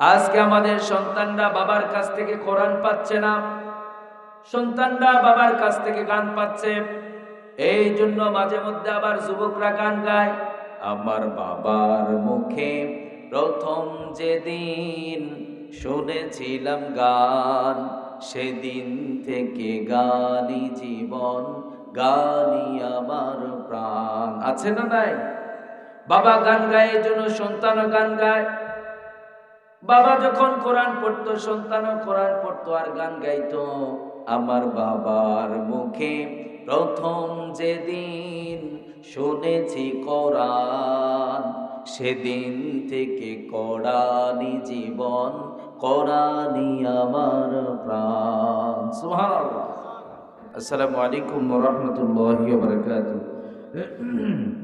আজকে আমাদের সন্তানরা বাবার কাছ থেকে কোরআন পাচ্ছে না। সন্তানরা বাবার কাছ থেকে গান পাচ্ছে। এই জন্য মাঝে মধ্যে আবার যুবকরা গান গায়। আমার বাবার মুখে প্রথম যেদিন শুনেছিলাম গান, সেদিন থেকে গানি জীবন গানি আমার প্রাণ। আছে না নাই? বাবা গান গায়, এই জন্য সন্তানও গান গায়। বাবা যখন কোরআন পড়তো, সন্তানও কোরআন পড়তো আর গান গাইতো। আমার বাবার মুখে প্রথম যেদিন শুনেছি কোরআন, সেদিন থেকে কোরআনি জীবন কোরআনি আমার প্রাণ। সুবহানাল্লাহ। আসসালামু আলাইকুম রাহমাতুল্লাহি ওয়া বারাকাতুহু।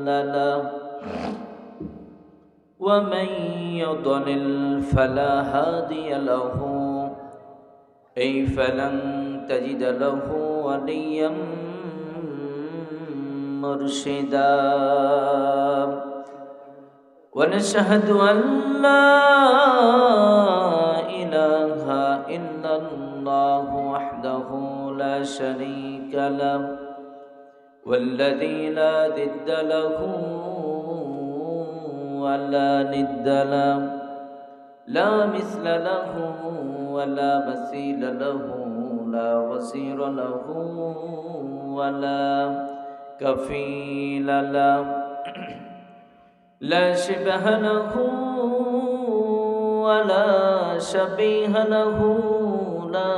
مضل ومن يضلل فلا هادي له. أي فلن تجد له وليا مرشدا. ونشهد أن لا إله إلا الله وحده لا شريك له. والذي لا ضد له ولا ند له لا مثل له ولا مثيل له لا وزير له ولا كفيل له لا شبه له ولا شبيه له لا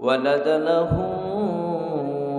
ولد له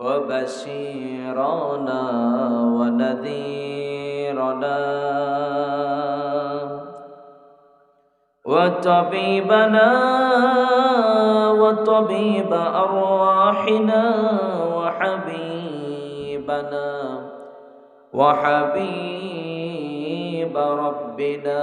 وبشيرنا ونذيرنا وطبيبنا وطبيب أرواحنا وحبيبنا وحبيب ربنا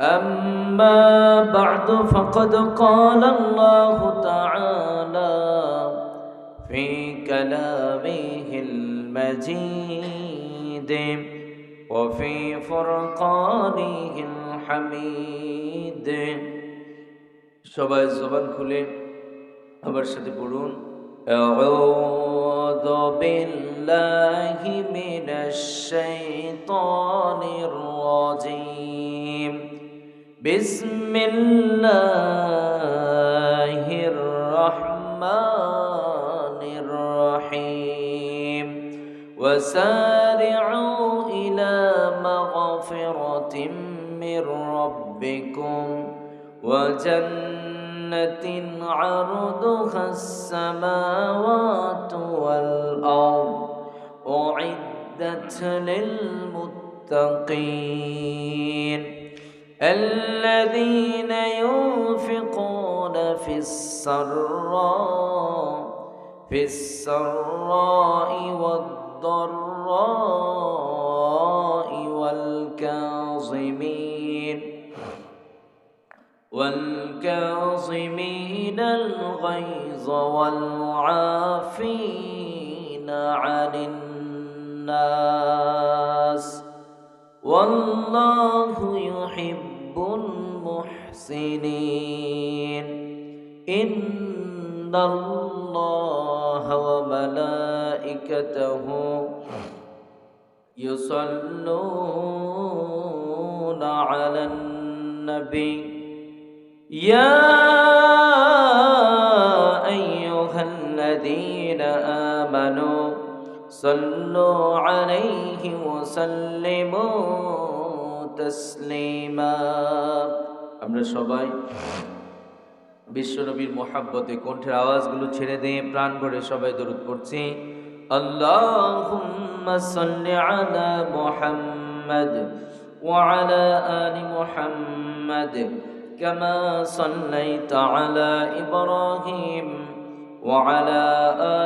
أما بعد فقد قال الله تعالى في كلامه المجيد وفي فرقانه الحميد সবাই জবান খুলে আমার সাথে পড়ুন أعوذ بالله من الشيطان الرجيم بسم الله الرحمن الرحيم. وسارعوا إلى مغفرة من ربكم. وجنة عرضها السماوات والأرض. أعدت للمتقين. الذين ينفقون في السراء في السراء والضراء والكاظمين والكاظمين الغيظ والعافين عن الناس. والله يحب المحسنين. إن الله وملائكته يصلون على النبي. يا صلوا عليه وسلموا تسليما আমরা সবাই বিশ্বনবীর মোহাব্বতে কণ্ঠের আওয়াজগুলো ছেড়ে দিয়ে প্রাণ ভরে সবাই দরুদ পড়ছি আল্লাহুম্মা সাল্লি আলা মুহাম্মাদ ওয়া আলা আলি মুহাম্মাদ কামা সাল্লাইতা আলা ইব্রাহিম ওয়া আলা আলি ইব্রাহিম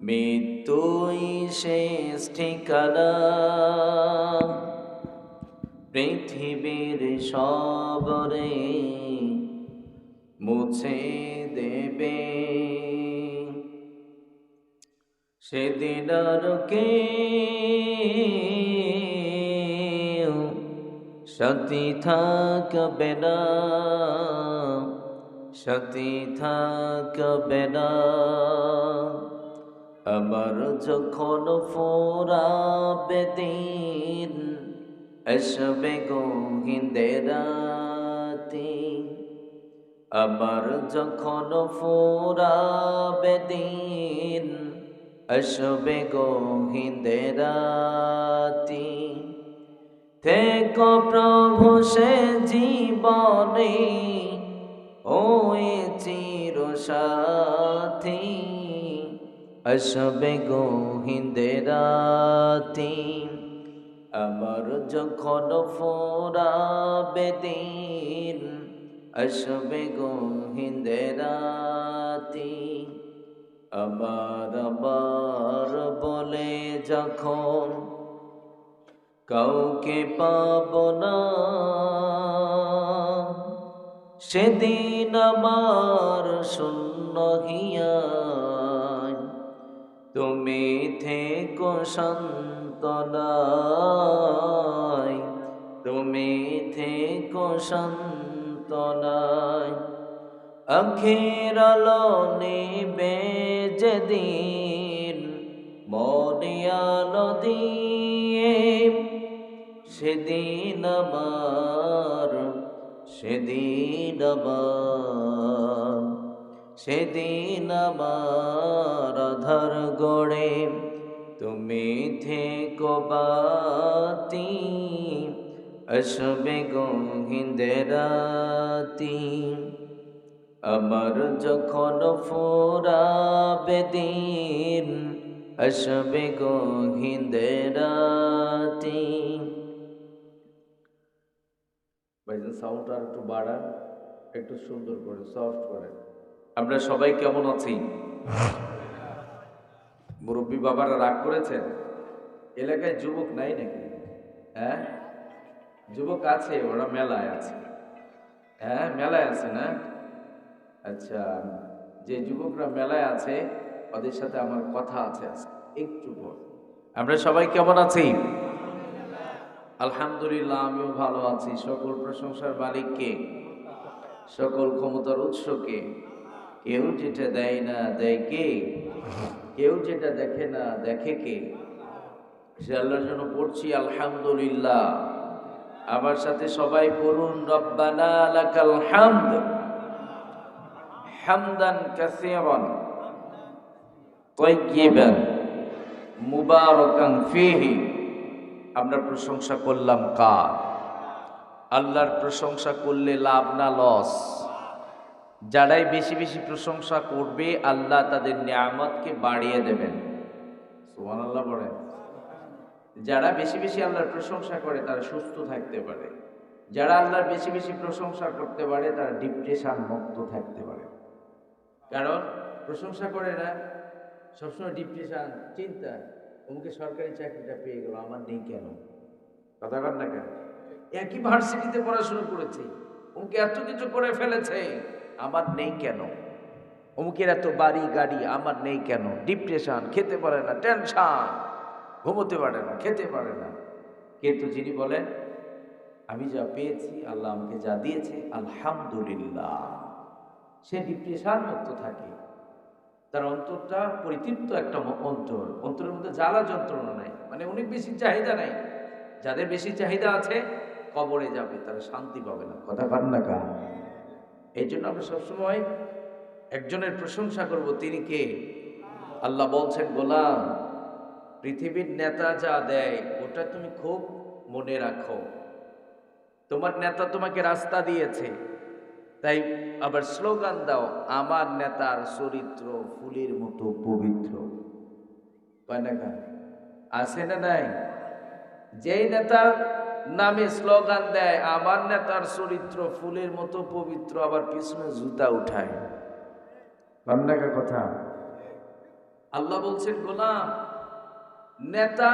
মৃত্যুই শেষ ঠিকানা। পৃথিবীর সবরে মুছে দেবে। সেদিন কে সাথী থাকবে না সাথী থাকবে না। আমার যখন ফোরাবে দিন আসবে গোহিন্দে রাতে আমার যখন ফোরাবে দিন আসবে গোহিন্দে রাতে থেকো প্রভু সে জীবনে, ওই চির সাথী আসবে গোহিন্দে রাতে আমার যখন ফোরাবে দিন আসবে গোহিন্দে রাতে আমার আবার বলে যখন, কাউকে পাব না, সেদিন আমার শূন্য হিয়ায় তুমি থেকো সন্তনায়, তুমি থেকো সন্তনায়। আখের আলো নেবে যেদিন, মনে আলো দিয়ে। সেদিন আমার সেদিন আমার। সেদিন আধার গড়ে তুমি থেকো বাতি, আসবে গোহিন্দে রাতি। আমার যখন ফোরাবে দিন, আসবে গোহিন্দে রাতি। ভাইজান সাউন্ডটা একটু বাড়ান, একটু সুন্দর করে সফট করে। আমরা সবাই কেমন আছি? মুরব্বী বাবারা রাগ করেছেন? এলাকায় যুবক নাই নাকি? হ্যাঁ? যুবক আছে, ওরা মেলায় আছে। হ্যাঁ মেলায় আছে না? আচ্ছা যে যুবকরা মেলায় আছে, ওদের সাথে আমার কথা আছে আজকে একটু পর আমরা সবাই কেমন আছি? আলহামদুলিল্লাহ, আমিও ভালো আছি। সকল প্রশংসার মালিককে, সকল ক্ষমতার উৎসকে কেউ যেটা দেয় না, দেয় কে? কেউ যেটা দেখে না, দেখে কে? সে আল্লাহর জন্য পড়ছি, আলহামদুলিল্লাহ। আমার সাথে সবাই পড়ুন, রব্বানা লাকাল হামদ। হামদান কাসীরান তাইয়িবান মুবারাকান ফীহি। আমরা প্রশংসা করলাম কার? আল্লাহর প্রশংসা করলে লাভ না, লস? যারাই বেশি বেশি প্রশংসা করবে, আল্লাহ তাদের নিয়ামতকে বাড়িয়ে দেবেন। সুমান আল্লাহ বলেন। যারা বেশি বেশি আল্লাহর প্রশংসা করে, তারা সুস্থ থাকতে পারে। যারা আল্লাহর বেশি বেশি প্রশংসা করতে পারে, তারা ডিপ্রেশন মুক্ত থাকতে পারে। কারণ প্রশংসা করে না, সবসময় ডিপ্রেশন চিন্তা অমুকে সরকারি চাকরিটা পেয়ে গেল, আমার নেই কেন? কথা কর না কেন? একই ভার্সিটিতে পড়াশোনা করেছে, অমুকে এত কিছু করে ফেলেছে। আমার নেই কেন? অমুকের এত বাড়ি গাড়ি, আমার নেই কেন? ডিপ্রেশন খেতে পারে না টেনশন ঘুমোতে পারে না, খেতে পারে না। কিন্তু যিনি বলেন, আমি যা পেয়েছি, আল্লাহ আমাকে যা দিয়েছে, আলহামদুলিল্লাহ। সে ডিপ্রেশন মুক্ত থাকে। তার অন্তরটা পরিতৃপ্ত একটা অন্তর। অন্তরের মধ্যে জ্বালা যন্ত্রণা নাই। মানে অনেক বেশি চাহিদা নাই। যাদের বেশি চাহিদা আছে, কবরে যাবে, তারা শান্তি পাবে না। কথা পান না এই জন্য আমরা সবসময় একজনের প্রশংসা করব, তিনি কে? আল্লাহ বলছেন, গোলাম, পৃথিবীর নেতা যা দেয়, ওটা তুমি খুব মনে রাখো। তোমার নেতা তোমাকে রাস্তা দিয়েছে, তাই আবার স্লোগান দাও, আমার নেতার চরিত্র ফুলের মতো পবিত্র? আছে না নাই? যেই নেতার নামে স্লোগান দেয়, আমার নেতার চরিত্র ফুলের মতো পবিত্র, আবার পিছনে জুতা উঠায়। কথা। আল্লাহ বলছেন, গোলাম, নেতা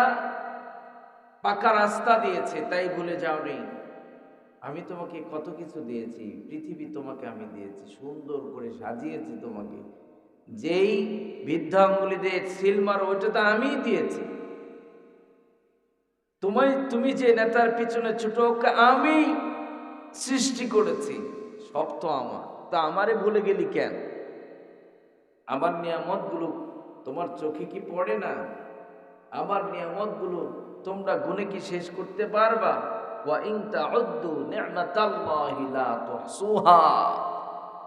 পাকা রাস্তা দিয়েছে, তাই ভুলে যাওনি। আমি তোমাকে কত কিছু দিয়েছি, পৃথিবী তোমাকে আমি দিয়েছি, সুন্দর করে সাজিয়েছি তোমাকে। যেই বৃদ্ধাঙ্গুলি দিয়ে সিল মারো ওইটা তো আমিই দিয়েছি। তোমায়, তুমি যে নেতার পিছনে ছোট আমি সৃষ্টি করেছি। সব তো আমার। তা আমারে ভুলে গেলি কেন? আমার নিয়ামতগুলো তোমার চোখে কি পড়ে না? আমার নিয়ামতগুলো তোমরা গুনে কি শেষ করতে পারবা?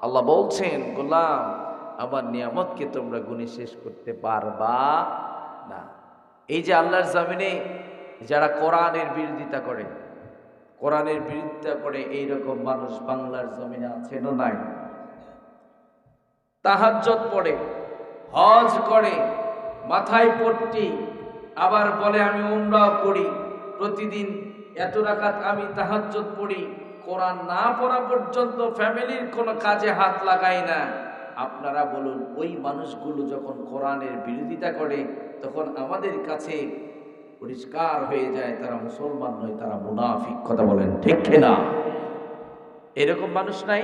আল্লাহ বলছেন, গোলাম, আমার নিয়ামতকে তোমরা গুনে শেষ করতে পারবা না। এই যে আল্লাহর জামিনে যারা কোরআনের বিরোধিতা করে, কোরআনের বিরোধিতা করে এই রকম মানুষ বাংলার জমিনে আছে না নাই? তাহাজ্জত পড়ে, হজ করে, মাথায় পট্টি, আবার বলে আমি উমরাও করি, প্রতিদিন এত রাকাত আমি তাহাজ্জত পড়ি, কোরআন না পড়া পর্যন্ত ফ্যামিলির কোনো কাজে হাত লাগাই না। আপনারা বলুন, ওই মানুষগুলো যখন কোরআনের বিরোধিতা করে, তখন আমাদের কাছে পরিষ্কার হয়ে যায়, তারা মুসলমান নয়, তারা মুনাফিক, কথা বলেন ঠিক না এরকম মানুষ নাই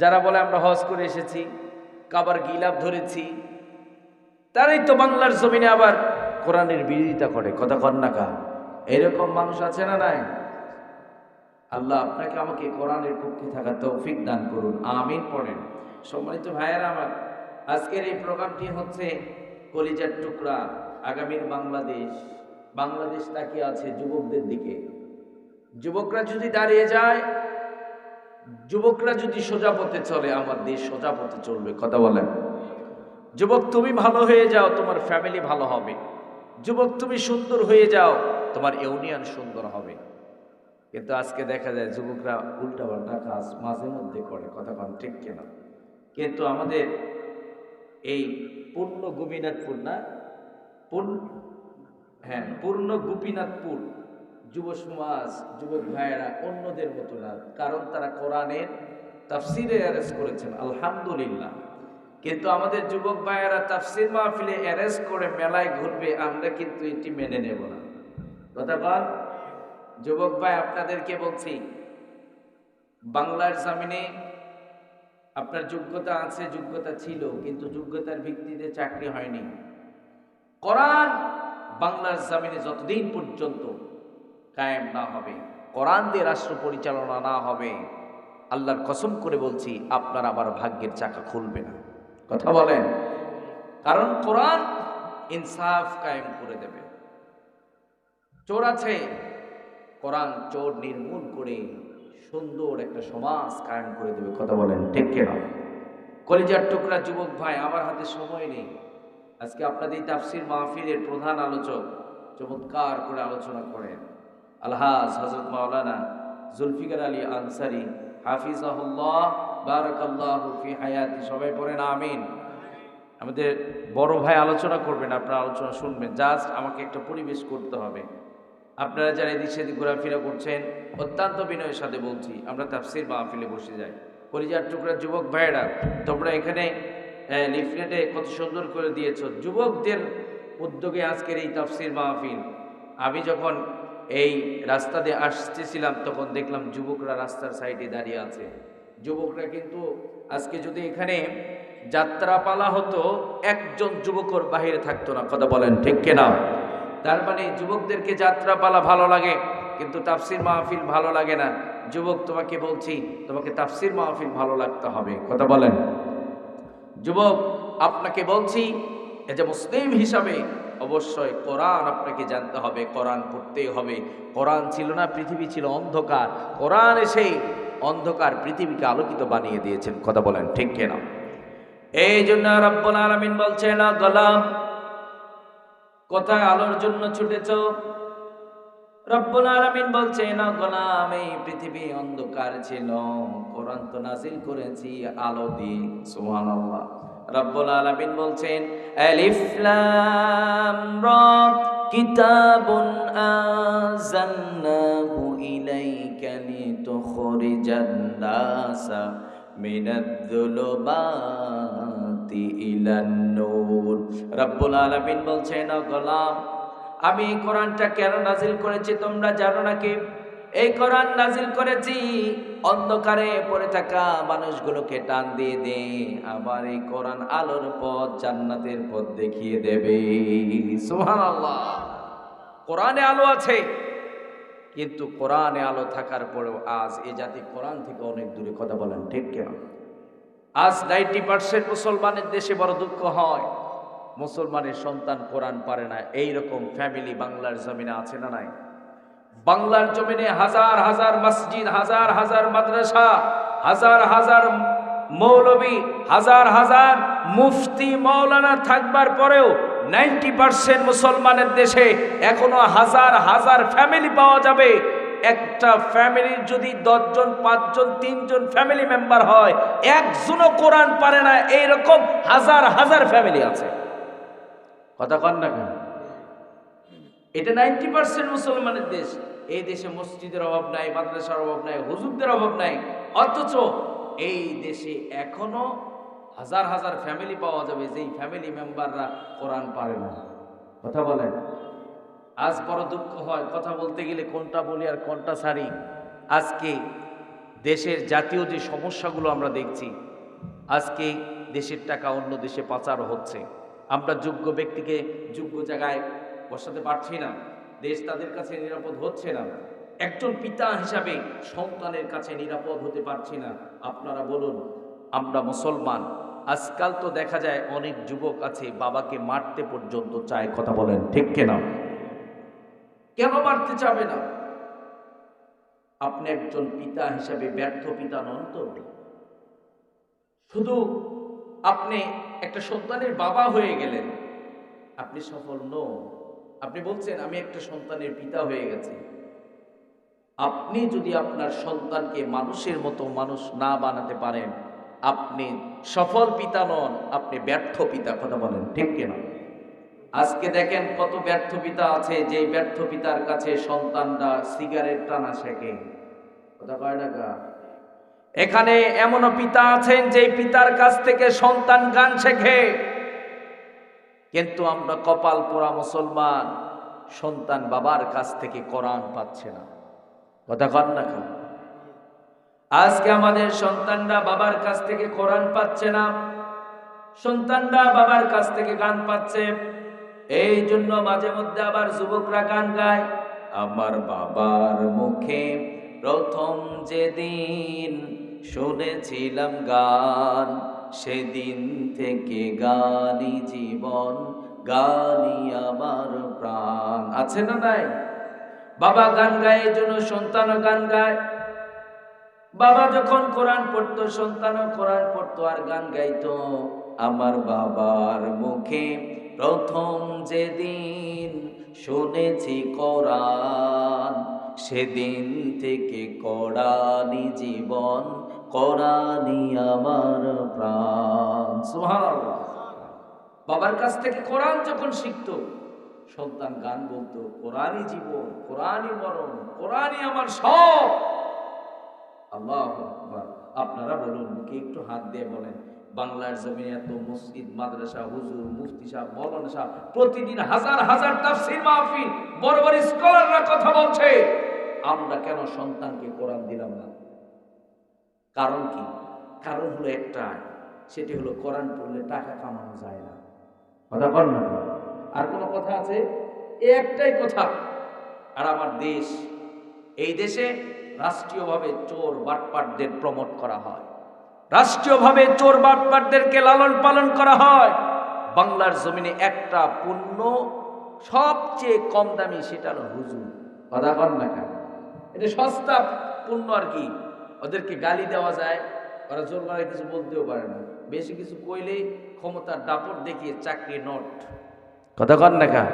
যারা বলে, আমরা হজ করে এসেছি, কাবার গিলাপ ধরেছি। তারাই তো বাংলার জমিনে আবার কোরআনের বিরোধিতা করে, কথা কন্যাকা এরকম মানুষ আছে না নাই? আল্লাহ আপনাকে আমাকে কোরআনের পক্ষে থাকা তৌফিক দান করুন, আমিন পড়েন। সম্মানিত ভাইয়েরা আমার, আজকের এই প্রোগ্রামটি হচ্ছে কলিজার টুকরা, আগামীর বাংলাদেশ। বাংলাদেশ তাকিয়ে আছে যুবকদের দিকে। যুবকরা যদি দাঁড়িয়ে যায়, যুবকরা যদি সোজা পথে চলে, আমার দেশ সোজা পথে চলবে, কথা বলেন। যুবক, তুমি ভালো হয়ে যাও, তোমার ফ্যামিলি ভালো হবে। যুবক, তুমি সুন্দর হয়ে যাও, তোমার ইউনিয়ন সুন্দর হবে। কিন্তু আজকে দেখা যায় যুবকরা উল্টাপাল্টা কাজ মাঝে মধ্যে করে, কথা কন ঠিক কিনা? কিন্তু আমাদের এই পূর্ণ গোপীনাথপুর না, পূর্ণ হ্যাঁ পূর্ণ গোপীনাথপুর যুব সমাজ, যুবক ভাইয়েরা অন্যদের মতো না, কারণ তারা কোরআনের তাফসিরে অ্যারেস্ট করেছেন, আলহামদুলিল্লাহ। কিন্তু আমাদের যুবক ভাইয়েরা তাফসির মাহফিলে অ্যারেস্ট করে মেলায় ঘুরবে, আমরা কিন্তু এটি মেনে নেব না। কথা বল যুবক ভাই আপনাদেরকে বলছি, বাংলার জামিনে আপনার যোগ্যতা আছে, যোগ্যতা ছিল, কিন্তু যোগ্যতার ভিত্তিতে চাকরি হয়নি। কোরআন বাংলার জামিনে যতদিন পর্যন্ত কায়েম না হবে, কোরআন দিয়ে রাষ্ট্র পরিচালনা না হবে, আল্লাহর কসম করে বলছি, আপনার আবার ভাগ্যের চাকা খুলবে না। কথা বলেন। কারণ কোরআন ইনসাফ কায়েম করে দেবে। চোর আছে, কোরআন চোর নির্মূল করে সুন্দর একটা সমাজ কায়েম করে দেবে। কথা বলেন, ঠিক কেনা? কলিজার টুকরা যুবক ভাই, আমার হাতে সময় নেই। আজকে আপনাদের এই তাফসির মাহফিলের প্রধান আলোচক চমৎকার করে আলোচনা করেন। আলহাজ হজরত মাওলানা জুলফিকার আলী আনসারি, হাফিজাহুল্লাহ, বারাকাল্লাহু ফি হায়াতি, সবাই পড়েন আমিন। আমাদের বড় ভাই আলোচনা করবেন, আপনারা আলোচনা শুনবেন। জাস্ট আমাকে একটা পরিবেশ করতে হবে। আপনারা যারা এদিক সেদিক ঘোরাফেরা করছেন, অত্যন্ত বিনয়ের সাথে বলছি, আমরা তাফসির মাহফিলে বসে যাই। পরিজার টুকরা যুবক ভাইয়েরা, তোমরা এখানে লিফলেটে কত সুন্দর করে দিয়েছ। যুবকদের উদ্যোগে আজকের এই তাফসির মাহফিল। আমি যখন এই রাস্তা দিয়ে আসতেছিলাম, তখন দেখলাম যুবকরা রাস্তার সাইডে দাঁড়িয়ে আছে। যুবকরা কিন্তু আজকে যদি এখানে যাত্রাপালা হতো, একজন যুবকর বাহিরে থাকতো না, কথা বলেন ঠিক কিনা? তার মানে যুবকদেরকে যাত্রাপালা ভালো লাগে, কিন্তু তাফসির মাহফিল ভালো লাগে না। যুবক, তোমাকে বলছি, তোমাকে তাফসির মাহফিল ভালো লাগতে হবে, কথা বলেন। যুবক, আপনাকে বলছি এ যে মুসলিম হিসাবে অবশ্যই কোরআন আপনাকে জানতে হবে, কোরআন পড়তেই হবে। কোরআন ছিল না, পৃথিবী ছিল অন্ধকার। কোরআন এসে অন্ধকার পৃথিবীকে আলোকিত বানিয়ে দিয়েছেন, কথা বলেন ঠিক কেনা? এই জন্য রব্বুল আলামিন বলছেন গোলাম, কোথায় আলোর জন্য ছুটেছ? রব্বুল আলামিন বলছে, না গোলাম এই পৃথিবী অন্ধকার ছিল। কোরআন তো নাজিল করেছি, আলো দিয়ে। সুবহানাল্লাহ। রব্বুল আলামিন বলছেন, আলিফ লাম রা কিতাবুন আনজালনাহু ইলাইকা লিতুখরিজান নাসা মিনাদ যুলুমাতি ইলান নূর রব্বুল আলামিন বলছেন গোলাম আমি কোরআনটা কেন নাজিল করেছি তোমরা জানো নাকি? এই কোরআন নাজিল করেছি অন্ধকারে পড়ে থাকা মানুষগুলোকে টান দিয়ে দে, আবার এই কোরআন আলোর পথ জান্নাতের পথ দেখিয়ে দেবে। সুবহানাল্লাহ। কোরআনে আলো আছে, কিন্তু কোরআনে আলো থাকার পরেও আজ এ জাতি কোরআন থেকে অনেক দূরে কথা বলেন, ঠিক কেন? আজ নাইনটি পার্সেন্ট মুসলমানের দেশে বড় দুঃখ হয়। মুসলমানের সন্তান কোরআন পারে না। এই রকম ফ্যামিলি বাংলার জমিনে আছে না নাই? বাংলার জমিনে হাজার হাজার মসজিদ, হাজার হাজার মাদ্রাসা, হাজার হাজার মৌলবী, হাজার হাজার মুফতি মৌলানা থাকবার পরেও নাইনটি পার্সেন্ট মুসলমানের দেশে এখনও হাজার হাজার ফ্যামিলি পাওয়া যাবে। একটা ফ্যামিলির যদি দশজন, পাঁচজন, তিনজন ফ্যামিলি মেম্বার হয়, একজনও কোরআন পারে না। এইরকম হাজার হাজার ফ্যামিলি আছে। কথা কন না কেন? এটা নাইনটি পার্সেন্ট মুসলমানের দেশ। এই দেশে মসজিদের অভাব নাই, মাদ্রাসার অভাব নাই, হুজুরদের অভাব নাই। অথচ এই দেশে এখনও হাজার হাজার ফ্যামিলি পাওয়া যাবে, যেই ফ্যামিলি মেম্বাররা কোরআন পারে না। কথা বলেন। আজ বড় দুঃখ হয় কথা বলতে গেলে কোনটা বলি আর কোনটা সারি। আজকে দেশের জাতীয় যে সমস্যাগুলো আমরা দেখছি, আজকে দেশের টাকা অন্য দেশে পাচার হচ্ছে। আমরা যোগ্য ব্যক্তিকে যোগ্য জায়গায় বসাতে পারছি না। দেশ তাদের কাছে নিরাপদ হচ্ছে না। একজন পিতা হিসাবে সন্তানের কাছে নিরাপদ হতে পারছি না। আপনারা বলুন, আমরা মুসলমান, আজকাল তো দেখা যায় অনেক যুবক আছে, বাবাকে মারতে পর্যন্ত চায়, কথা বলেন, ঠিক কেনা? কেন মারতে চাবে না? আপনি একজন পিতা হিসাবে ব্যর্থ পিতা নন তো? শুধু আপনি একটা সন্তানের বাবা হয়ে গেলেন। আপনি সফল নন। আপনি বলছেন, আমি একটা সন্তানের পিতা হয়ে গেছি। আপনি যদি আপনার সন্তানকে মানুষের মতো মানুষ না বানাতে পারেন, আপনি সফল পিতা নন, আপনি ব্যর্থ পিতা কথা বলেন, ঠিক কিনা আজকে দেখেন কত ব্যর্থ পিতা আছে যে ব্যর্থ পিতার কাছে সন্তানরা সিগারেট টানা শেখে। কথা কয় টাকা এখানে এমনও পিতা আছেন যে পিতার কাছ থেকে সন্তান গান শেখে। কিন্তু আমরা কপাল পোড়া মুসলমান, সন্তান বাবার কাছ থেকে কোরআন পাচ্ছে না। কথা কন না খান আজকে আমাদের সন্তানরা বাবার কাছ থেকে কোরআন পাচ্ছে না। সন্তানরা বাবার কাছ থেকে গান পাচ্ছে। এই জন্য মাঝে মধ্যে আবার যুবকরা গান গায়, আমার বাবার মুখে প্রথম যেদিন শুনেছিলাম গান, সেদিন থেকে গানি জীবন গানি আমার প্রাণ। আছে না নাই? বাবা গান গায় জন্য সন্তানও গান গায়। বাবা যখন কোরআন পড়তো সন্তানও কোরআন পড়তো, আর গান গাইতো। আমার বাবার মুখে প্রথম যেদিন শুনেছি কোরআন সেদিন থেকে করানি জীবন, করানি আমার প্রাণ। সুবহানাল্লাহ। বাবার কাছ থেকে কোরআন যখন শিখতো, সন্তান গান বলতো, কোরআনই জীবন, কোরআনই মরণ, কোরআনই আমার সব। আল্লাহ আপনারা বলুন, কি একটু হাত দিয়ে বলেন বাংলার জমিনে এত মসজিদ, মাদ্রাসা, হুজুর, মুফতি সাহেব, মৌলানা সাহেব, প্রতিদিন হাজার হাজার তাফসীর মাহফিল, বড় বড় স্কলাররা কথা বলছে। আমরা কেন সন্তানকে কোরআন দিলাম না? কারণ কি? কারণ হলো একটা, সেটি হলো কোরআন পড়লে টাকা কামানো যায় না। কথা বল না আর কোনো কথা আছে? একটাই কথা, আর আমার দেশ, এই দেশে রাষ্ট্রীয়ভাবে চোর, বাটপাটদের প্রমোট করা হয়। রাষ্ট্রীয়ভাবে চোর বাটপাটদেরকে লালন পালন করা হয়। বাংলার জমিনে একটা পণ্য সবচেয়ে কম দামি সেটা হলো হুজুর। কথা বল না কেন? এটা সস্তা পণ্য আর কি। ওদেরকে গালি দেওয়া যায়। ওরা জোর করে কিছু বলতেও পারে না। বেশি কিছু কইলেই ক্ষমতার দাপট দেখিয়ে চাকরি নট। কথা কন না কা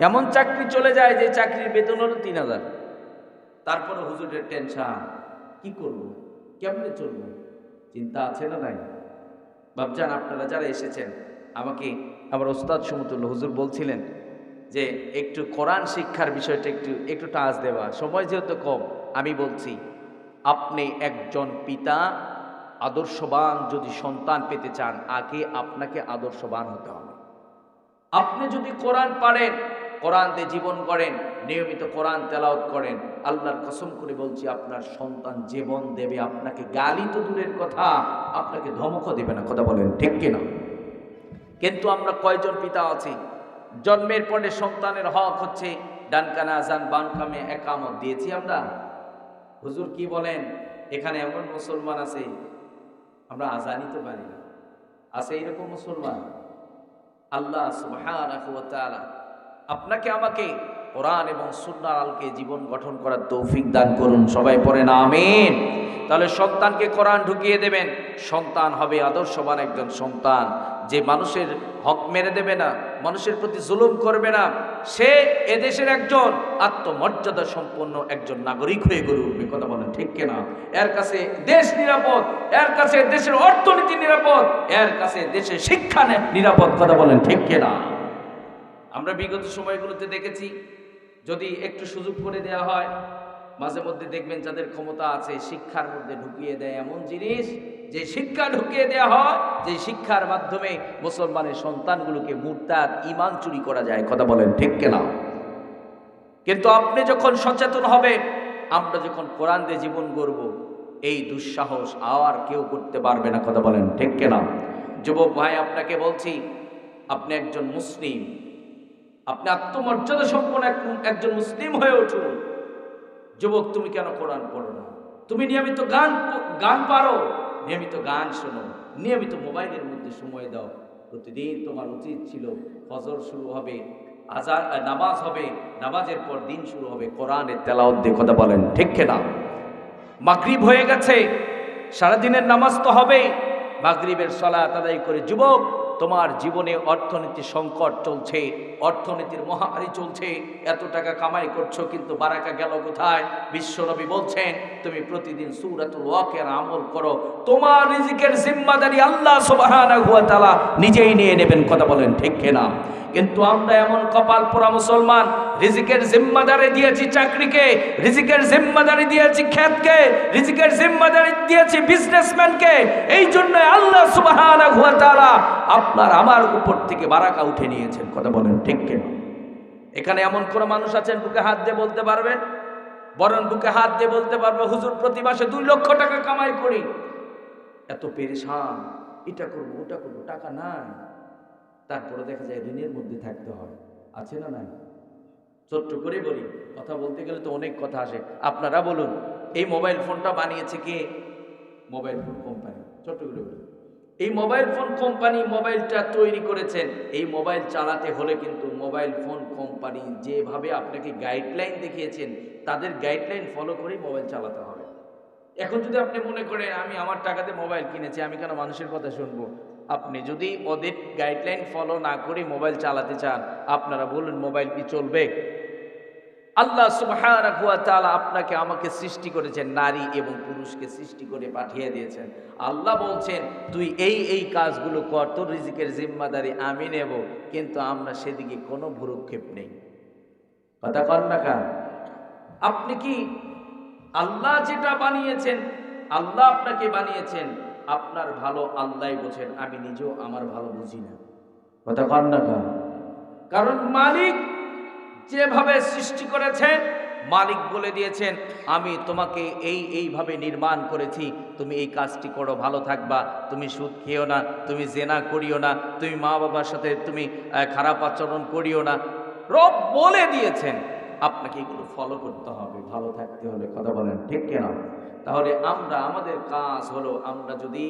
এমন চাকরি চলে যায় যে চাকরির বেতন হলো তিন হাজার। তারপরে হুজুরের টেনশন। কি করব? কেমনে চলবো? চিন্তা আছে না নাই? বাবজান আপনারা যারা এসেছেন, আমাকে আমার ওস্তাদ সমতুল্য হুজুর বলছিলেন যে একটু কোরআন শিক্ষার বিষয়টা একটু একটু টাচ দেওয়া, সময় যেহেতু কম, আমি বলছি, আপনি একজন পিতা, আদর্শবান যদি সন্তান পেতে চান, আগে আপনাকে আদর্শবান হতে হবে। আপনি যদি কোরআন পারেন কোরআন জীবন করেন, নিয়মিত কোরআন তেলাওত করেন, আল্লাহর কসম করে বলছি, আপনার সন্তান জীবন দেবে, আপনাকে গালি তো দূরের কথা, আপনাকে ধমকও দেবে না, কথা বলেন, ঠিক কিনা? কিন্তু আমরা কয়জন পিতা আছি? জন্মের পরে সন্তানের হক হচ্ছে, ডানকানা, আজান, বানকামে একামত দিয়েছি আমরা। হুজুর কি বলেন? এখানে এমন মুসলমান আছে, আমরা আজানই তো পারি আছে এইরকম মুসলমান? আল্লাহ তাআলা আপনাকে আমাকে কোরআন এবং সুন্নাহর আলকে জীবন গঠন করার তৌফিক দান করুন। সবাই পড়েন, আমিন। তাহলে সন্তানকে কোরআন ঢুকিয়ে দেবেন। সন্তান হবে আদর্শবান একজন সন্তান। যে মানুষের হক মেরে দেবে না, মানুষের প্রতি জুলুম করবে না, সে এদেশের একজন আত্মমর্যাদা সম্পন্ন একজন নাগরিক হয়ে গড়ে উঠবে। কথা বলেন ঠিক কিনা? এর কাছে দেশ নিরাপদ, এর কাছে দেশের অর্থনীতি নিরাপদ, এর কাছে দেশের শিক্ষা নিরাপদ। কথা বলেন ঠিক কিনা? আমরা বিগত সময়গুলোতে দেখেছি, যদি একটু সুযোগ করে দেওয়া হয়, মাঝে মধ্যে দেখবেন যাদের ক্ষমতা আছে, শিক্ষার মধ্যে ঢুকিয়ে দেয় এমন জিনিস, যে শিক্ষা ঢুকিয়ে দেওয়া হয়, যে শিক্ষার মাধ্যমে মুসলমানের সন্তানগুলোকে মুরতাদ ইমান চুরি করা যায়, কথা বলেন ঠিক কেনা? কিন্তু আপনি যখন সচেতন হবে আমরা যখন কোরআন দিয়ে জীবন গড়ব, এই দুঃসাহস আর কেউ করতে পারবে না, কথা বলেন ঠিক কেনা? যুবক ভাই, আপনাকে বলছি, আপনি একজন মুসলিম আপনি আত্মমর্যাদা সম্পন্ন এক- একজন মুসলিম হয়ে উঠুন। যুবক, তুমি কেন কোরআন পড়ো না? তুমি নিয়মিত গান গান পারো। নিয়মিত গান শোনো। নিয়মিত মোবাইলের মধ্যে সময় দাও। প্রতিদিন তোমার উচিত ছিল, ফজর শুরু হবে আজার নামাজ হবে, নামাজের পর দিন শুরু হবে, কোরআনের তেলাওয়াত দিয়ে কথা বলেন, ঠিক না মাগরিব হয়ে গেছে, সারাদিনের নামাজ তো হবেই। মাগরিবের সলাত আদায় করে যুবক তোমার জীবনে অর্থনীতি সংকট চলছে, অর্থনীতির মহামারী চলছে, এত টাকা কামাই করছ, কিন্তু বারাকা গেল কোথায়? বিশ্বনবী বলছেন, তুমি প্রতিদিন সুরাতুল ওয়াকের আমল করো। তোমার রিজিকের জিম্মাদারি আল্লাহ সুবহানাহু নিজেই নিয়ে নেবেন, কথা বলেন ঠিক কিনা? কিন্তু আমরা এমন কপাল পোড়া মুসলমান, রিজিকের জিম্মাদারি দিয়েছি চাকরিকে, রিজিকের জিম্মাদারি দিয়েছি খ্যাতকে, রিজিকের জিম্মাদারি দিয়েছি বিজনেসম্যানকে এই জন্য আল্লাহ তাআলা আপনার আমার উপর থেকে বারাকা উঠে নিয়েছেন। কথা বলেন ঠিক কেন এখানে এমন কোন মানুষ আছেন বুকে হাত দিয়ে বলতে পারবেন? বরং বুকে হাত দিয়ে বলতে পারব, হুজুর, প্রতি মাসে দুই লক্ষ টাকা কামাই করি। এত পেরেশান, এটা করব, ওটা করব, টাকা নাই। তারপরে দেখা যায় ঋণের মধ্যে থাকতে হয়। আছে না নাই? ছোট্ট করে বলি, কথা বলতে গেলে তো অনেক কথা আসে। আপনারা বলুন, এই মোবাইল ফোনটা বানিয়েছে কে? Mobile phone company. ছোট্ট করে বলি। এই মোবাইল ফোন কোম্পানি মোবাইলটা তৈরি করেছেন। এই মোবাইল চালাতে হলে কিন্তু মোবাইল ফোন কোম্পানি যেভাবে আপনাকে গাইডলাইন দেখিয়েছেন, তাদের গাইডলাইন ফলো করেই মোবাইল চালাতে হবে। এখন যদি আপনি মনে করেন, আমি আমার টাকাতে মোবাইল কিনেছি, আমি কেন মানুষের কথা শুনব? আপনি যদি ওদের গাইডলাইন ফলো না করে মোবাইল চালাতে চান, আপনারা বলুন মোবাইল কি চলবে? আল্লাহ তাআলা আপনাকে আমাকে সৃষ্টি করেছেন, নারী এবং পুরুষকে সৃষ্টি করে পাঠিয়ে দিয়েছেন। আল্লাহ বলছেন, তুই এই এই কাজগুলো কর, তোর রিজিকের জিম্মাদারি আমি নেব, কিন্তু আমরা সেদিকে কোনো ভুরুক্ষেপ নেই। কথা কর না কান? আপনি কি আল্লাহ যেটা বানিয়েছেন, আল্লাহ আপনাকে বানিয়েছেন আপনার ভালো আল্লাহ বোঝেন আমি নিজেও আমার ভালো বুঝি না। কথা কর না কারণ মালিক যেভাবে সৃষ্টি করেছেন মালিক বলে দিয়েছেন আমি তোমাকে এই এইভাবে নির্মাণ করেছি তুমি এই কাজটি করো ভালো থাকবা তুমি সুদ খেও না তুমি জেনা করিও না তুমি মা বাবার সাথে তুমি খারাপ আচরণ করিও না। রব বলে দিয়েছেন আপনাকে এগুলো ফলো করতে হবে ভালো থাকতে হলে কথা বলেন ঠিক কেন? তাহলে আমরা, আমাদের কাজ হলো আমরা যদি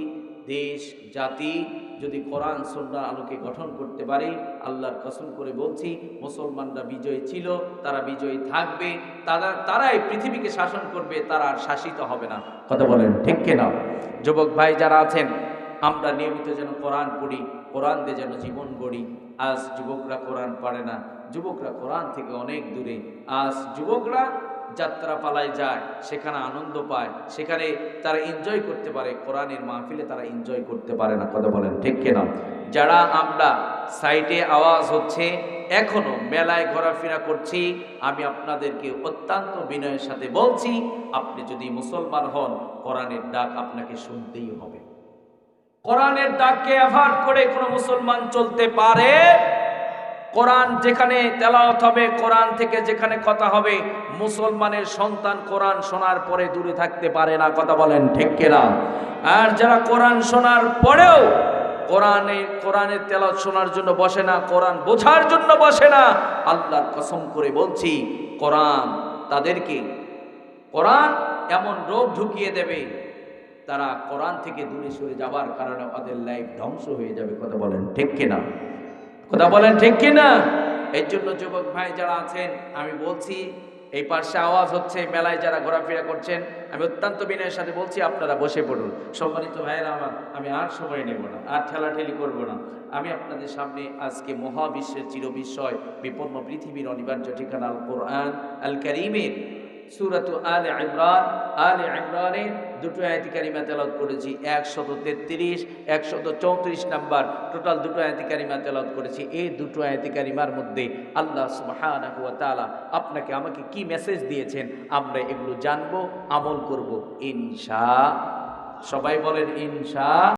দেশ, জাতি যদি কোরআন সন্ন্যার আলোকে গঠন করতে পারি, আল্লাহর কসম করে বলছি, মুসলমানরা বিজয়ী ছিল, তারা বিজয়ী থাকবে, তারা, তারাই পৃথিবীকে শাসন করবে, তারা আর শাসিত হবে না। কথা বলেন ঠিক কিনা যুবক ভাই যারা আছেন, আমরা নিয়মিত যেন কোরআন পড়ি, কোরআন দিয়ে যেন জীবন গড়ি। আজ যুবকরা কোরআন পারে না, যুবকরা কোরআন থেকে অনেক দূরে। আজ যুবকরা যাত্রা পালায় যায়, সেখানে আনন্দ পায়, সেখানে তারা এনজয় করতে পারে। কোরআনের মাহফিলে তারা এনজয় করতে পারে না, কথা বলেন ঠিক কিনা? যারা আমরা সাইটে আওয়াজ হচ্ছে, এখনও মেলায় ঘোরাফেরা করছি, আমি আপনাদেরকে অত্যন্ত বিনয়ের সাথে বলছি, আপনি যদি মুসলমান হন, কোরআনের ডাক আপনাকে শুনতেই হবে। কোরআনের ডাককে অ্যাভয়েড করে কোনো মুসলমান চলতে পারে কোরআন যেখানে তেলাওয়াত হবে, কোরআন থেকে যেখানে কথা হবে, মুসলমানের সন্তান কোরআন শোনার পরে দূরে থাকতে পারে না, কথা বলেন ঠিক কিনা? আর যারা কোরআন শোনার পরেও কোরআনে, কোরআনের তেলাওয়াত শোনার জন্য বসে না, কোরআন বোঝার জন্য বসে না, আল্লাহর কসম করে বলছি, কোরআন তাদেরকে, কোরআন এমন রোগ ঢুকিয়ে দেবে, তারা কোরআন থেকে দূরে সরে যাবার কারণে ওদের লাইফ ধ্বংস হয়ে যাবে, কথা বলেন ঠিক কিনা? কথা বলেন ঠিক কিনা? এর জন্য যুবক ভাই যারা আছেন, আমি বলছি, এই পার্শ্বে আওয়াজ হচ্ছে মেলায় যারা ঘোরাফেরা করছেন, আমি অত্যন্ত বিনয়ের সাথে বলছি, আপনারা বসে পড়ুন। সম্মানিত ভাইয়েরা আমার, আমি আর সময় নেব না, আর ঠেলাঠেলি করব না। আমি আপনাদের সামনে আজকে মহাবিশ্বের চিরবিস্ময় বিপন্ন পৃথিবীর অনিবার্য ঠিকানা আল কোরআন আল করিমের সুরাত আলে ইমরান। আলে ইমরানে দুটো আয়াতি কারিমা তেলাওয়াত করেছি, একশত তেত্রিশ, একশত চৌত্রিশ নাম্বার। টোটাল দুটো আয়াতি কারিমা তেলাওয়াত করেছি। এই দুটো আয়াতি কারিমার মধ্যে আল্লাহ সুবহানাহু ওয়া তাআলা আপনাকে আমাকে কি মেসেজ দিয়েছেন, আমরা এগুলো জানব, আমল করব। ইনশা সবাই বলেন ইনশা